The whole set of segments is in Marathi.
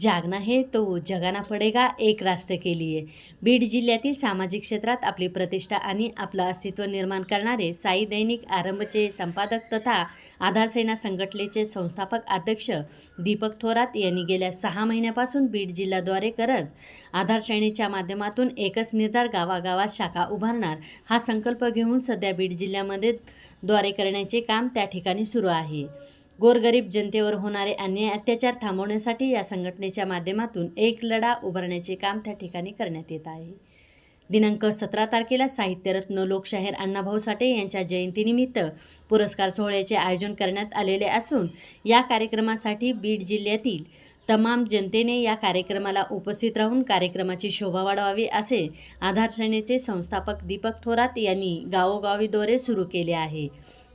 जागना है तो जगाना पडेगा एक राष्ट्र के लिए. बीड जिल्ह्यातील सामाजिक क्षेत्रात आपली प्रतिष्ठा आणि आपलं अस्तित्व निर्माण करणारे साई दैनिक आरंभचे संपादक तथा आधारसेना संघटनेचे संस्थापक अध्यक्ष दीपक थोरात यांनी गेल्या सहा महिन्यापासून बीड जिल्ह्याद्वारे करत आधारसेनेच्या माध्यमातून एकच निर्धार गावागावात शाखा उभारणार हा संकल्प घेऊन सध्या बीड जिल्ह्यामध्ये द्वारे करण्याचे काम त्या ठिकाणी सुरू आहे. गोरगरीब जनतेवर होणारे अन्याय अत्याचार थांबवण्यासाठी या संघटनेच्या माध्यमातून एक लढा उभारण्याचे काम त्या ठिकाणी करण्यात येत आहे. दिनांक सतरा तारखेला साहित्यरत्न लोकशाहीर अण्णाभाऊ साठे यांच्या जयंतीनिमित्त पुरस्कार सोहळ्याचे आयोजन करण्यात आलेले असून या कार्यक्रमासाठी बीड जिल्ह्यातील तमाम जनतेने या कार्यक्रमाला उपस्थित राहून कार्यक्रमाची शोभा वाढवावी असे आधारसेनेचे संस्थापक दीपक थोरात यांनी गावोगावी दौरे सुरू केले आहे.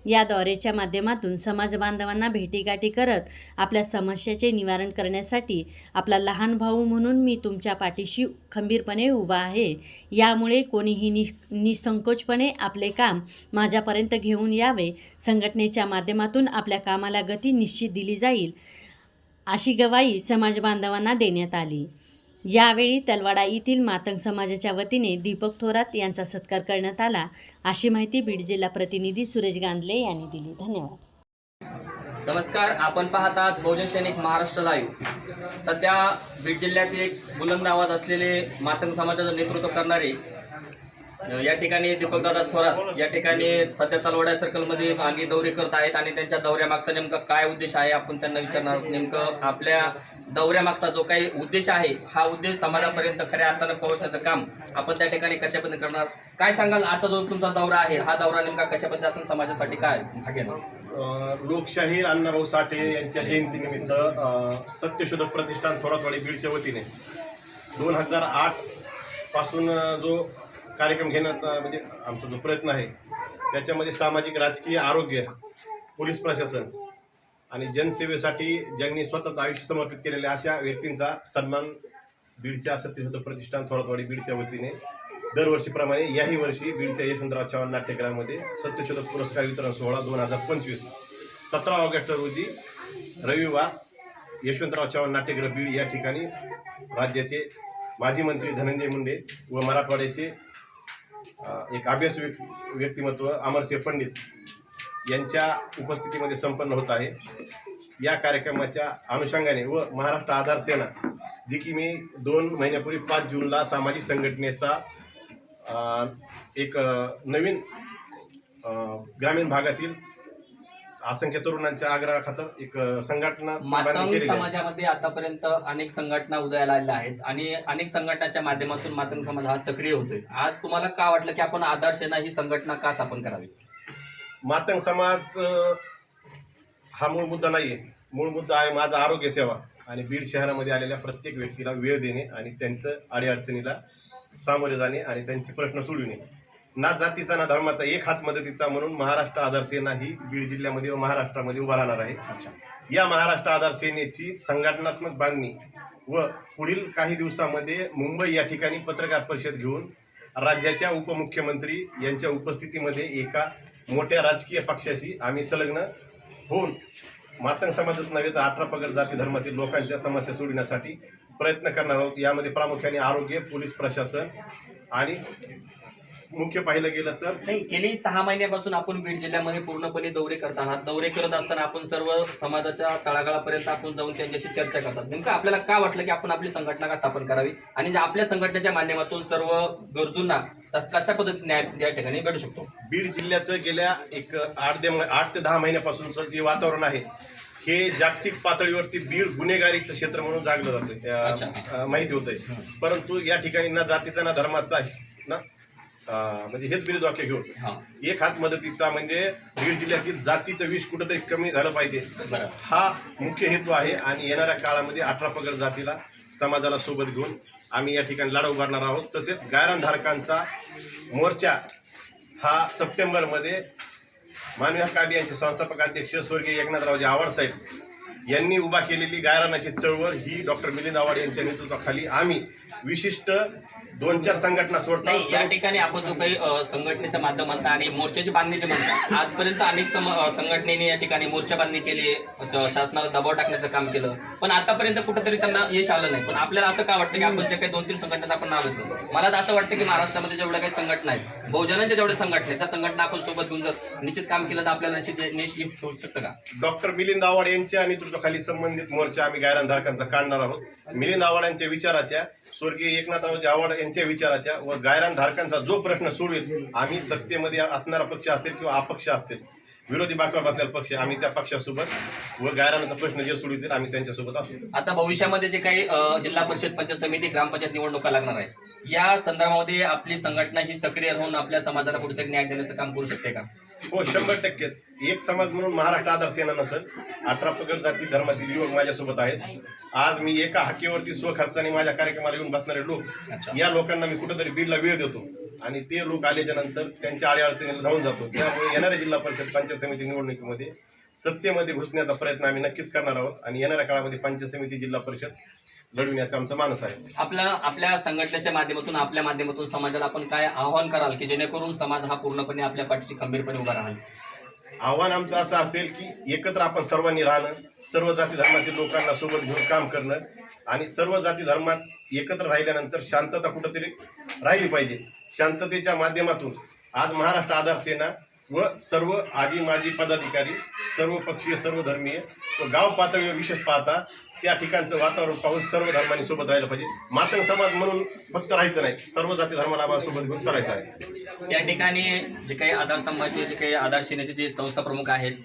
या दौऱ्याच्या माध्यमातून समाज बांधवांना भेटीगाठी करत आपल्या समस्याचे निवारण करण्यासाठी आपला लहान भाऊ म्हणून मी तुमच्या पाठीशी खंबीरपणे उभा आहे. यामुळे कोणीही नि निसंकोचपणे आपले काम माझ्यापर्यंत घेऊन यावे. संघटनेच्या माध्यमातून आपल्या कामाला गती निश्चित दिली जाईल अशी गवाही समाज बांधवांना देण्यात आली. यावेळी तलवाडा येथील मातंग समाजाच्या वतीने दीपक थोरात यांचा सत्कार करण्यात आला. अशी माहिती बीड जिल्हा प्रतिनिधी सुरेश गांधले यांनी दिली. धन्यवाद. नमस्कार. आपण पाहत आहात बहुजन सैनिक महाराष्ट्र लाईव्ह. सध्या बीड जिल्ह्यातील एक बुलंद आवाज असलेले मातंग समाजाचं नेतृत्व करणारे या ठिकाणी दीपकदादा थोरात या ठिकाणी सध्या तलवड्या सर्कलमध्ये मागे दौरे करत आहेत आणि त्यांच्या दौऱ्यामागचा नेमका काय उद्देश आहे आपण त्यांना विचारणार आहोत. नेमकं आपल्या दौऱ्यामागचा जो काही उद्देश आहे हा उद्देश समाजापर्यंत खऱ्या अर्थानं पोहोचण्याचं काम आपण त्या ठिकाणी कशा पद्धतीने करणार? काय सांगाल? आजचा जो तुमचा दौरा आहे हा दौरा नेमका कशा पद्धती असेल? समाजासाठी काय भाग घेणार लोकशाहीर अण्णाभाऊ साठे यांच्या जयंतीनिमित्त सत्यशोधक प्रतिष्ठान थोरातवाडी बीडच्या वतीने दोन हजार आठपासून जो कार्यक्रम घेण्यात म्हणजे आमचा जो प्रयत्न आहे त्याच्यामध्ये सामाजिक राजकीय आरोग्य पोलीस प्रशासन आणि जनसेवेसाठी ज्यांनी स्वतःचं आयुष्य समर्पित केलेल्या अशा व्यक्तींचा सन्मान बीडच्या सत्यशोधक प्रतिष्ठान थोरातवाडी बीडच्या वतीने दरवर्षीप्रमाणे याही वर्षी बीडच्या यशवंतराव चव्हाण नाट्यगृहामध्ये सत्यशोधक पुरस्कार वितरण सोहळा दोन हजार पंचवीस. सतरा ऑगस्ट रोजी रविवार यशवंतराव चव्हाण नाट्यगृह बीड या ठिकाणी राज्याचे माजी मंत्री धनंजय मुंडे व मराठवाड्याचे एक अभ्यास व्यक्तिमत्व अमरसिंह पंडित यांच्या उपस्थितीमध्ये संपन्न होत आहे. या कार्यक्रमाच्या अनुषंगाने व महाराष्ट्र आधार सेना जी की मी दोन महिन्यापूर्वी पाच जूनला सामाजिक संघटनेचा एक नवीन ग्रामीण भागातील असंख्य तरुणांच्या आग्रहाखातर एक संघटना. समाजामध्ये आतापर्यंत अनेक संघटना उदयाला आलेल्या आहेत आणि अनेक संघटनाच्या माध्यमातून मातंग समाज हा सक्रिय होतोय. आज तुम्हाला का वाटलं की आपण आधार सेना ही संघटना का स्थापन करावी? मातंग समाज हा मूळ मुद्दा नाहीये. मूळ मुद्दा आहे माझा आरोग्य सेवा. आणि बीड शहरामध्ये आलेल्या प्रत्येक व्यक्तीला वेळ देणे आणि त्यांचं अडीअडचणीला सामोरे जाणे आणि त्यांचे प्रश्न सोडविणे. ना जातीचा ना धर्माचा एक हात मदतीचा म्हणून महाराष्ट्र आधार सेना ही बीड जिल्ह्यामध्ये व महाराष्ट्रामध्ये उभा राहणार आहे. या महाराष्ट्र आधार सेनेची संघटनात्मक बांधणी व पुढील काही दिवसामध्ये मुंबई या ठिकाणी पत्रकार परिषद घेऊन राज्याच्या उपमुख्यमंत्री यांच्या उपस्थितीमध्ये एका मोठ्या राजकीय पक्षाशी आम्ही संलग्न होऊन मातंग समाजच नव्हे तर अठरा पगड जाती धर्मातील लोकांच्या समस्या सोडविण्यासाठी प्रयत्न करणार आहोत. यामध्ये प्रामुख्याने आरोग्य पोलीस प्रशासन आणि मुख्य पाहिलं गेलं तर? नाही गेली सहा महिन्यापासून आपण बीड जिल्ह्यामध्ये पूर्णपणे दौरे करत आहात. दौरे करत असताना आपण सर्व समाजाच्या तळागाळापर्यंत आपण जाऊन त्यांच्याशी चर्चा करतात. नेमकं आपल्याला का वाटलं की आपण आपली संघटना का स्थापन करावी? आणि जे आपल्या संघटनेच्या माध्यमातून सर्व गरजूंना कशा पद्धतीने न्याय या ठिकाणी भेटू शकतो? बीड जिल्ह्याचं गेल्या एक आठ ते आठ ते दहा महिन्यापासूनचं जे वातावरण आहे हे जागतिक पातळीवरती बीड गुन्हेगारीचं क्षेत्र म्हणून जागलं. जातं माहिती होतंय. परंतु या ठिकाणी ना जातीचा ना धर्माचा म्हणजे हेच बिरुद वाक्य घेऊन. हा. एक हात मदतीचा म्हणजे बीड जिल्ह्यातील जातीचं विष कुठंतरी कमी झालं पाहिजे. हा मुख्य हेतू आहे आणि येणाऱ्या काळामध्ये अठरा पगड जातीला समाजाला सोबत घेऊन आम्ही या ठिकाणी लढा उभारणार आहोत. तसेच गायरानधारकांचा मोर्चा हा सप्टेंबरमध्ये मानवी हक्क अभियानचे संस्थापक अध्यक्ष स्वर्गीय एकनाथरावजी आव्हाड साहेब यांनी उभा केलेली गायरानाची चळवळ ही डॉक्टर मिलिंद आवाड यांच्या नेतृत्वाखाली आम्ही विशिष्ट दोन चार संघटना सोडता नाही या ठिकाणी आपण जो काही संघटनेचं माध्यम म्हणता आणि मोर्चाची बांधणीचे म्हणता आजपर्यंत अनेक संघटनेने या ठिकाणी मोर्चा बांधणी केली शासनाला दबाव टाकण्याचं काम केलं. पण आतापर्यंत कुठंतरी त्यांना यश आलं नाही. पण आपल्याला असं का वाटतं की आपण जे काही दोन तीन संघटनेचं आपण नाव घेतो? मला तर असं वाटतं की महाराष्ट्रामध्ये जेवढ्या काही संघटना आहेत बहुजनांच्या जेवढ्या संघटना आहेत त्या संघटना आपण सोबत घेऊन जर निश्चित काम केलं तर आपल्याला निश्चित होऊ शकतं का? डॉक्टर मिलिंद आवाड यांच्या नेतृत्वाखाली संबंधित मोर्चा आम्ही गायरानधारकांचा काढणार आहोत. मिलिंद आवाड यांच्या विचाराच्या स्वर्गीय एकनाथरावजी जावड यांच्या विचाराच्या व गायरानधारकांचा जो प्रश्न सोडवेल आम्ही सत्तेमध्ये असणारा पक्ष असेल किंवा अपक्ष असतील विरोधी बाकावर बसलेला पक्ष आम्ही त्या पक्षासोबत व गायरानाचा प्रश्न जे सोडवतील आम्ही त्यांच्यासोबत असू. आता भविष्यामध्ये जे काही जिल्हा परिषद पंचायत समिती ग्रामपंचायत निवडणुका लागणार आहे या संदर्भामध्ये आपली संघटना ही सक्रिय राहून आपल्या समाजाला कुठेतरी न्याय देण्याचं काम करू शकते का? हो शंभर टक्केच एक समाज म्हणून महाराष्ट्र आधार सेना नसेल अठरा पगड जाती धर्मातील युवक माझ्यासोबत आहेत. आज मी एका हाकेवरती स्वखर्चाने माझ्या कार्यक्रमाला येऊन बसणारे लोक. या लोकांना मी कुठेतरी बीडला वेळ देतो. आणि ते लोक आल्याच्यानंतर त्यांच्या अडीअडचणीला धावून जातो. त्यामुळे येणाऱ्या जिल्हा परिषद पंचायत समिती निवडणुकीमध्ये सत्तेमध्ये घुसण्याचा प्रयत्न आम्ही नक्कीच करणार आहोत. आणि येणाऱ्या काळामध्ये पंचायत समिती जिल्हा परिषद लढविण्याचा आमचा मानस आहे. आपला आपल्या संघटनेच्या माध्यमातून आपल्या माध्यमातून समाजाला आपण काय आव्हान कराल की जेणेकरून समाज हा पूर्णपणे आपल्या पाठीशी खंबीरपणे उभा राहील? आव्हान आमचं असं असेल की एकत्र आपण सर्वांनी राहणं सर्व जाती धर्मातील लोकांना सोबत घेऊन काम करणं आणि सर्व जाती धर्मात एकत्र राहिल्यानंतर शांतता कुठंतरी राहिली पाहिजे. शांततेच्या माध्यमातून आज महाराष्ट्र आधार सेना व सर्व आजी माजी पदाधिकारी सर्व पक्षीय सर्व धर्मीय व गाव पातळीवर विशेष पाहता त्या ठिकाणचं वातावरण पाहून सर्व धर्मांनी सोबत राहिलं पाहिजे. मातंग समाज म्हणून फक्त राहायचं नाही सर्व जाती धर्माला आम्हाला सोबत घेऊन चालायचं आहे. या ठिकाणी जे काही आधार स्तंभाचे जे काही आधार सेनेचे जे संस्था प्रमुख आहेत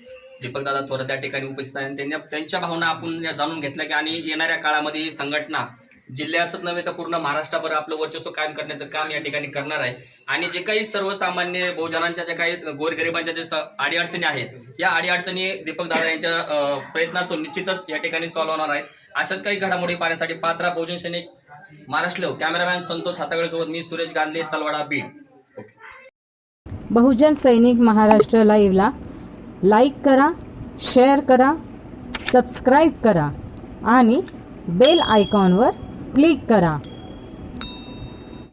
दीपकदादा थोरात त्या ठिकाणी उपस्थित आहेत. त्यांच्या त्यांच्या भावना आपण या जाणून घेतल्या की आणि येणाऱ्या काळामध्ये ही संघटना जिल्ह्यातच नव्हे तर पूर्ण महाराष्ट्रभर आपलं वर्चस्व कायम करण्याचं काम या ठिकाणी करणार आहे. आणि जे काही सर्वसामान्य बहुजनांच्या ज्या काही गोरगरिबांच्या जे अडीअडचणी आहेत या अडीअडचणी दीपक दादा यांच्या प्रयत्नातून निश्चितच या ठिकाणी सॉल्व्ह होणार आहेत. अशाच काही घडामोडी पाहण्यासाठी पात्रा बहुजन सैनिक महाराष्ट्र कॅमेरामॅन संतोष हातागळेसोबत मी सुरेश गांधले तलवाडा बीड. बहुजन सैनिक महाराष्ट्र लाईव्हला लाईक करा शेअर करा सबस्क्राईब करा. आणि बेल आयकॉनवर क्लिक करा.